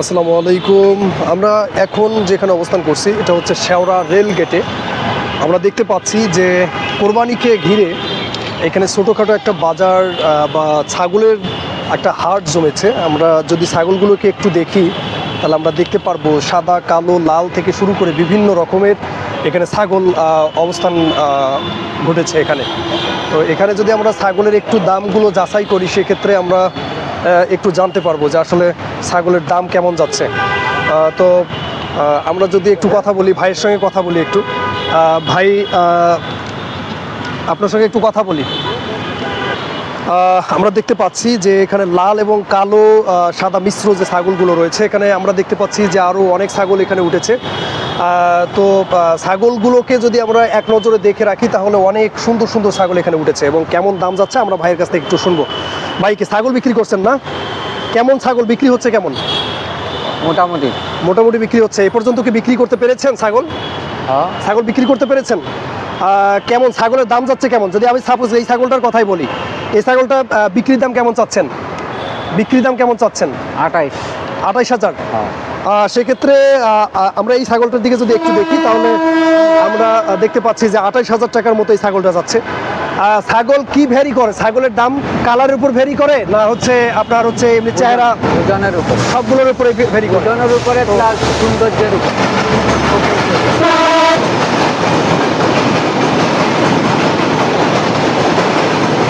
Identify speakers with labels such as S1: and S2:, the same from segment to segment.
S1: আসসালামু আলাইকুম। আমরা এখন যেখানে অবস্থান করছি, এটা হচ্ছে শেওড়া রেল গেটে। আমরা দেখতে পাচ্ছি যে কোরবানিকে ঘিরে এখানে ছোটোখাটো একটা বাজার বা ছাগলের একটা হাট জমেছে। আমরা যদি ছাগলগুলোকে একটু দেখি, তাহলে আমরা দেখতে পারব সাদা, কালো, লাল থেকে শুরু করে বিভিন্ন রকমের এখানে ছাগল অবস্থান ঘটেছে এখানে। তো এখানে যদি আমরা ছাগলের একটু দামগুলো যাচাই করি, সেক্ষেত্রে আমরা একটু জানতে পারব যে আসলে ছাগলের দাম কেমন যাচ্ছে। তো আমরা যদি একটু কথা বলি, ভাইয়ের সঙ্গে কথা বলি একটু। ভাই আপনার সঙ্গে একটু কথা বলি। আমরা দেখতে পাচ্ছি যে এখানে লাল এবং কালো সাদা মিশ্র যে ছাগলগুলো রয়েছে এখানে আমরা দেখতে পাচ্ছি যে আরও অনেক ছাগল এখানে উঠেছে। তো ছাগলগুলোকে যদি আমরা এক নজরে দেখে রাখি তাহলে অনেক সুন্দর সুন্দর ছাগল এখানে উঠেছে এবং কেমন দাম যাচ্ছে আমরা ভাইয়ের কাছ থেকে একটু শুনব। ভাই কি ছাগল বিক্রি করছেন না? কেমন ছাগল বিক্রি হচ্ছে কেমন?
S2: মোটামুটি।
S1: মোটামুটি বিক্রি হচ্ছে। এ পর্যন্ত কি বিক্রি করতে পেরেছেন ছাগল?
S2: হ্যাঁ।
S1: ছাগল বিক্রি করতে পেরেছেন? কেমন? ছাগলের দাম যাচ্ছে কেমন? যদি আমি সাপোজ এই ছাগলটার কথাই বলি এই ছাগলটা বিক্রির দাম কেমন চাচ্ছেন? বিক্রির দাম কেমন চাচ্ছেন?
S2: আঠাইশ।
S1: আঠাইশ হাজার?
S2: হ্যাঁ।
S1: সেক্ষেত্রে আমরা এই ছাগলটার দিকে যদি একটু দেখি তাহলে আমরা দেখতে পাচ্ছি যে আঠাইশ হাজার টাকার মতো এই ছাগলটা যাচ্ছে। ছাগল কি ভ্যারি করে? ছাগলের দাম কালারের উপর ভ্যারি করে না হচ্ছে আপনার হচ্ছে এমনি চেহারা
S2: ওজনের উপরে।
S1: সবগুলোর উপরে ভ্যারি করে?
S2: ওজনের উপরে সৌন্দর্যের উপরে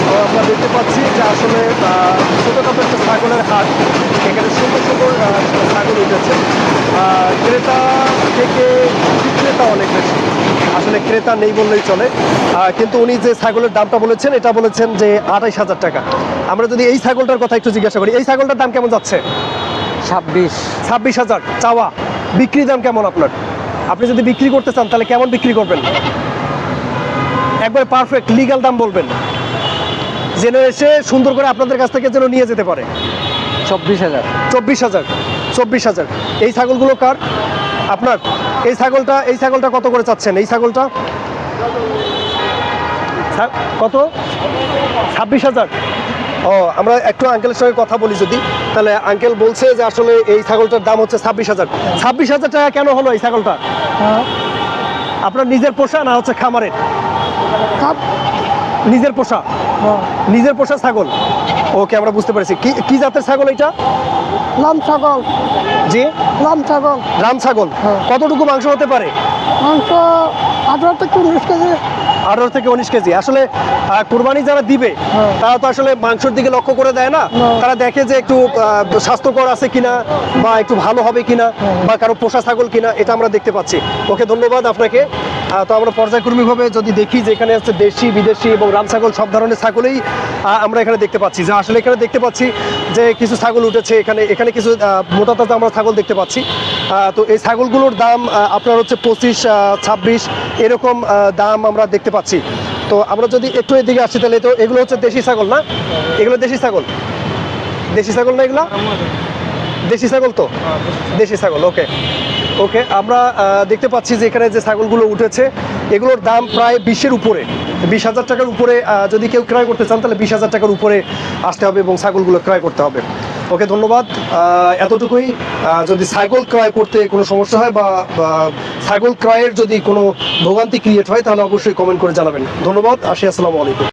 S1: তো আমরা দেখতে পাচ্ছি যে আসলে আহ, ছোটোখাটো একটা ছাগলের হাট এখানে সুন্দর সুন্দর আহ, ছাগল উঠেছে আহ, ক্রেতা থেকে বিক্রেতা অনেক বেশি আসলে ক্রেতা নেই বললেই চলে। কিন্তু উনি যে ছাগলের দামটা বলেছেন এটা বলেছেন যে আঠাইশ হাজার টাকা। আমরা যদি এই ছাগলটার কথা একটু জিজ্ঞাসা করি এই ছাগলটার দাম কেমন যাচ্ছে?
S2: ছাব্বিশ।
S1: ছাব্বিশ হাজার। চাওয়া। বিক্রি দাম কেমন আপনার? আপনি যদি বিক্রি করতে চান তাহলে কেমন বিক্রি করবেন? একবার পারফেক্ট লিগ্যাল দাম বলবেন। যেন এসে সুন্দর করে আপনাদের কাছ থেকে যেন নিয়ে যেতে পারে।
S2: চব্বিশ হাজার।
S1: চব্বিশ হাজার। চব্বিশ হাজার। এই ছাগলগুলো কার? আপনার এই ছাগলটা এই ছাগলটা কত করে চাচ্ছেন? এই ছাগলটা? কত? ছাব্বিশ হাজার। ও আমরা একটু আঙ্কেলের সঙ্গে কথা বলি যদি। তাহলে আঙ্কেল বলছে যে আসলে এই ছাগলটার দাম হচ্ছে ছাব্বিশ হাজার। ছাব্বিশ হাজার টাকা কেন হলো এই ছাগলটা? আপনার নিজের পোষা না হচ্ছে খামারের? নিজের পোষা? নিজের পোষা ছাগল? ওকে আমরা বুঝতে পেরেছি। কি কি জাতের ছাগল এটা?
S3: লাম ছাগল।
S1: জি?
S3: লাম ছাগল।
S1: রাম ছাগল।
S3: হ্যাঁ।
S1: কতটুকু মাংস হতে পারে?
S3: মাংস আঠারো থেকে উনিশ কেজি।
S1: আঠারো থেকে উনিশ কেজি। আসলে কুরবানি যারা দিবে
S3: হ্যাঁ।
S1: তারা তো আসলে মাংসের দিকে লক্ষ্য করে দেয় না।
S3: না।
S1: তারা দেখে যে একটু স্বাস্থ্যকর আছে কিনা বা একটু ভালো হবে কিনা বা কারও পোষা ছাগল কিনা এটা আমরা দেখতে পাচ্ছি। ওকে ধন্যবাদ আপনাকে। তো আমরা পর্যায়ক্রমিকভাবে যদি দেখি যে এখানে হচ্ছে দেশি বিদেশি এবং রাম ছাগল সব ধরনের ছাগলেই আমরা এখানে দেখতে পাচ্ছি। যে আসলে এখানে দেখতে পাচ্ছি যে কিছু ছাগল উঠেছে এখানে। এখানে কিছু মোটা তাজা আমরা ছাগল দেখতে পাচ্ছি। তো এই ছাগলগুলোর দাম আপনার হচ্ছে পঁচিশ ছাব্বিশ এরকম দাম আমরা দেখতে পাচ্ছি। তো আমরা যদি একটু এদিকে আসি তাহলে তো এগুলো হচ্ছে দেশি ছাগল না? এগুলো দেশি ছাগল? দেশি ছাগল না এগুলো? দেশি ছাগল তো? দেশি ছাগল, ওকে। ওকে, আমরা দেখতে পাচ্ছি যে এখানে যে ছাগলগুলো উঠেছে, এগুলোর দাম প্রায় বিশের উপরে। বিশ হাজার টাকার উপরে যদি কেউ ক্রয় করতে চান তাহলে বিশ হাজার টাকার উপরে আসতে হবে এবং ছাগলগুলো ক্রয় করতে হবে। ওকে, ধন্যবাদ। এতটুকুই। যদি সাইকেল ক্রয় করতে কোনো সমস্যা হয় বা সাইকেল ক্রয়ের যদি কোনো ভোগান্তি ক্রিয়েট হয়, তাহলে অবশ্যই কমেন্ট করে জানাবেন। ধন্যবাদ, আসি, আসসালামু আলাইকুম।